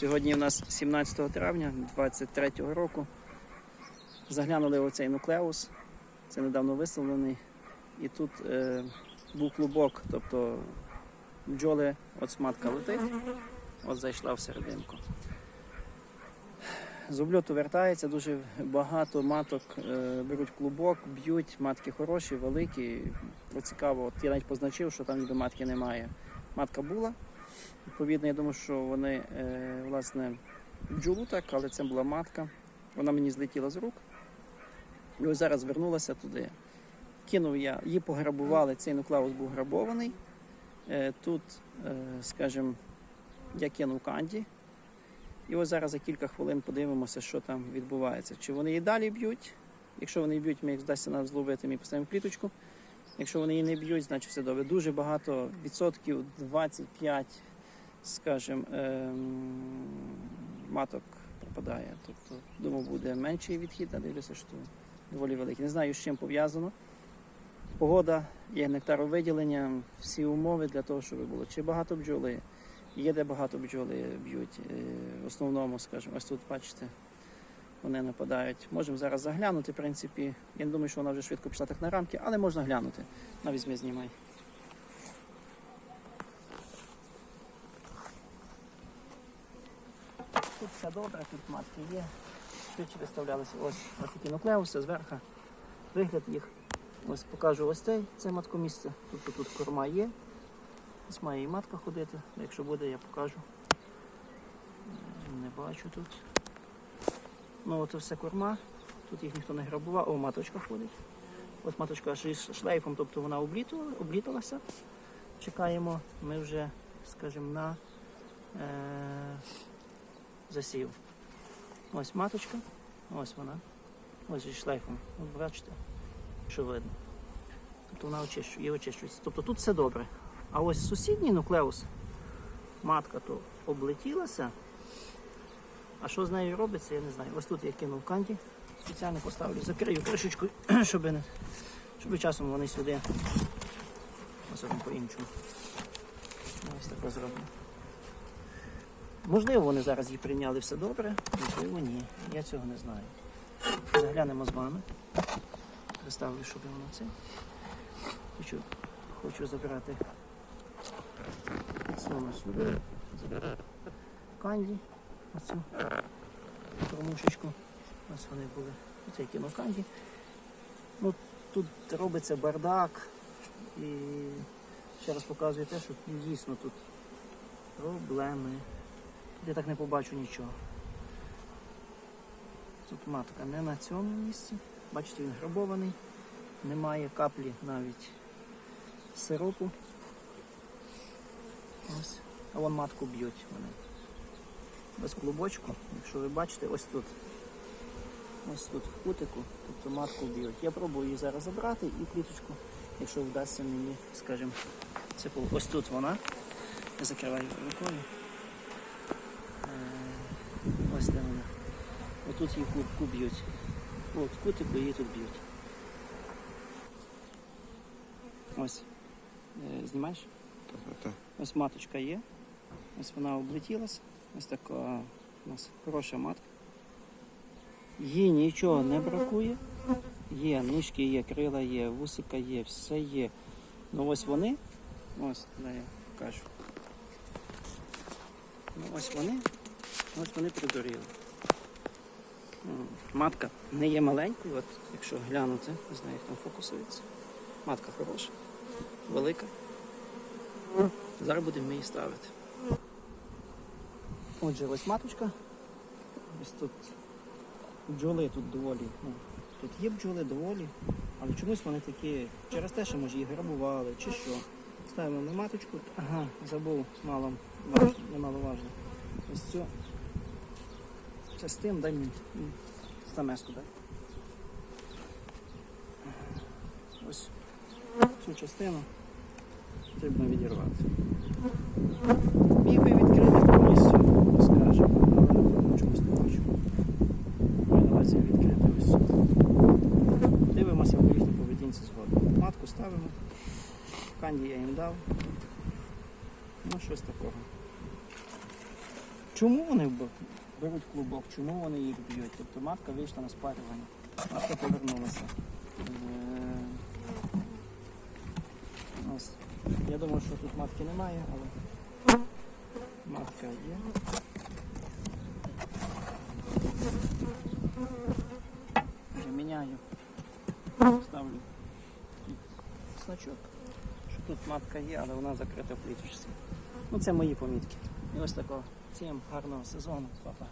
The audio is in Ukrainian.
Сьогодні у нас 17 травня 2023 року. Заглянули в цей нуклеус. Це недавно виставлений. І тут е, був клубок, тобто бджоли, от сматка летить, от зайшла в серединку. З обльоту вертається, дуже багато маток е, беруть клубок, б'ють, матки хороші, великі. Цікаво, от я навіть позначив, що там ніби матки немає. Матка була. Відповідно, я думаю, що вони е, власне бджолу так, але це була матка. Вона мені злетіла з рук. І ось зараз вернулася туди. Кинув я, її пограбували, цей нуклеус був грабований. Е, тут, е, скажімо, я кинув канді. І ось зараз за кілька хвилин подивимося, що там відбувається. Чи вони і далі б'ють? Якщо вони б'ють, ми їх вдасться нам зловити, ми поставимо кліточку. Якщо вони її не б'ють, значить все добре. Дуже багато відсотків 25, скажімо, ем, маток пропадає. Тобто, думаю, буде менший відхід, а дивлюся, що доволі великий. Не знаю, з чим пов'язано. Погода, є нектаровиділення, всі умови для того, щоб було. Чи багато бджоли? Є де багато бджоли б'ють. Е, В основному, скажімо, ось тут бачите, вони нападають. Можемо зараз заглянути, в принципі. Я не думаю, що вона вже швидко пішла так на рамки, але можна глянути. На візьми, знімай. Тут все добре, тут матки є. Швидше виставлялися ось, ось такі нуклеуси зверху. Вигляд їх. Ось покажу ось цей, це маткомісце. Тобто тут корма є. Ось має і матка ходити. Якщо буде, я покажу. Не бачу тут. Ну от все корма. Тут їх ніхто не грабував. О, маточка ходить. Ось маточка шлейфом, тобто вона облітала, обліталася. Чекаємо, ми вже, скажімо, на е- засів. Ось маточка, ось вона. Ось зі шлейфом. От бачите, що видно. Тобто вона очищує, очищується. Тобто тут все добре. А ось сусідній нуклеус, матка то облетілася. А що з нею робиться, я не знаю. Ось тут я кинув канді, спеціально поставлю, закрию кришечкою, щоб, не, щоб часом вони сюди. Одне по-іншому. Ось так зроблю. Можливо, вони зараз її прийняли все добре, можливо, ні. Я цього не знаю. Заглянемо з вами. Представлю, щоб воно це. Хочу, хочу забрати Підсуну сюди. Канді. Оцю кормушечку. Ось вони були. Оце кинув. Ну, тут робиться бардак. І ще раз показую те, що дійсно тут проблеми. Тут я так не побачу нічого. Тут матка не на цьому місці. Бачите, він грабований. Немає каплі навіть сиропу. Ось. А вон матку б'ють вони. Без клубочку, якщо ви бачите, ось тут. Ось тут в кутику, тобто матку б'ють. Я пробую її зараз забрати і кліточку, якщо вдасться мені, скажімо, це пол- ось тут вона. Я закриваю рукою. Е, Ось де вона. Отут її кутку б'ють. От кутику її тут б'ють. Ось. Е, Знімаєш? Так. Ось маточка є. Ось вона облетілася. Ось така у нас хороша матка. Їй нічого не бракує. Є ніжки, є, крила є, вусика є, все є. Ну ось вони. Ось, де я покажу. Ну ось вони. Ось вони придуріли. Матка не є маленькою, от якщо глянути, не знаю, як там фокусується. Матка хороша, велика. Зараз будемо її ставити. Отже, ось маточка. Ось тут бджоли тут доволі. Ну, тут є бджоли доволі, але чомусь вони такі, через те, що може їх грабували чи що. Ставимо на маточку. Ага, забув мало, важ- немаловажно. Ось цю частину дай мені стамеску дай. Ось цю частину потрібно відірвати. Міг би відкрити повністю, скажімо, але чомусь не хочу. Маю на увазі відкрити ось. сюди. Дивимося по їхній поведінці згодом. Матку ставимо. Канді я їм дав. Ну, щось такого. чому вони беруть клубок, чому вони їх б'ють? Тобто матка вийшла на спарювання, матка повернулася. Е, ось. Я думаю, що тут матки немає, але матка є. Міняю. Ставлю тут значок, що тут матка є, але вона закрита в пліточці. Ну, це мої помітки. І ось такого. Всім гарного сезону. Па-па.